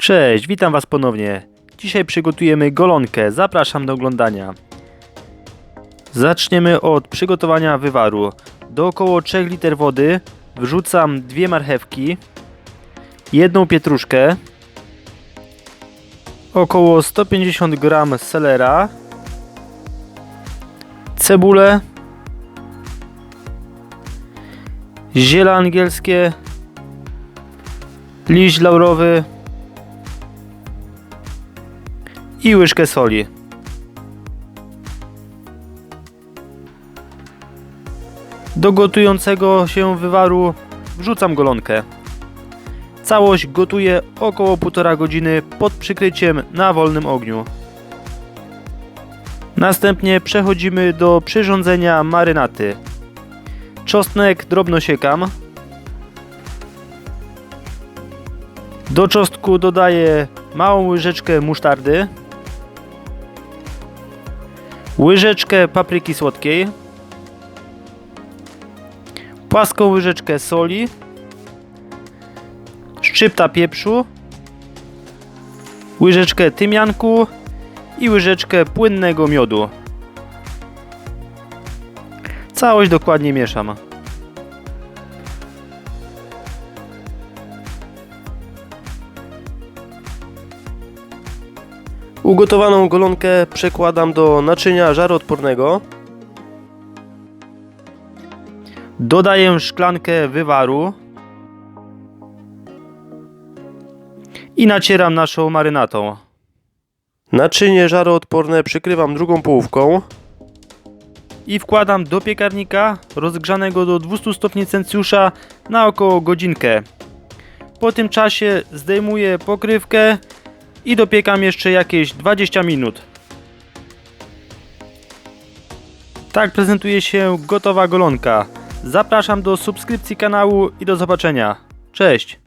Cześć, witam Was ponownie. Dzisiaj przygotujemy golonkę. Zapraszam do oglądania. Zaczniemy od przygotowania wywaru. Do około 3 liter wody wrzucam dwie marchewki, jedną pietruszkę, około 150 g selera, cebulę, ziele angielskie, liść laurowy i łyżkę soli. Do gotującego się wywaru wrzucam golonkę. Całość gotuję około 1,5 godziny pod przykryciem na wolnym ogniu. Następnie przechodzimy do przyrządzenia marynaty. Czosnek drobno siekam. Do czosnku dodaję małą łyżeczkę musztardy, łyżeczkę papryki słodkiej, płaską łyżeczkę soli, szczypta pieprzu, łyżeczkę tymianku i łyżeczkę płynnego miodu. Całość dokładnie mieszam. Ugotowaną golonkę przekładam do naczynia żaroodpornego. Dodaję szklankę wywaru i nacieram naszą marynatą. Naczynie żaroodporne przykrywam drugą połówką. I wkładam do piekarnika rozgrzanego do 200 stopni Celsjusza na około godzinkę. Po tym czasie zdejmuję pokrywkę i dopiekam jeszcze jakieś 20 minut. Tak prezentuje się gotowa golonka. Zapraszam do subskrypcji kanału i do zobaczenia. Cześć!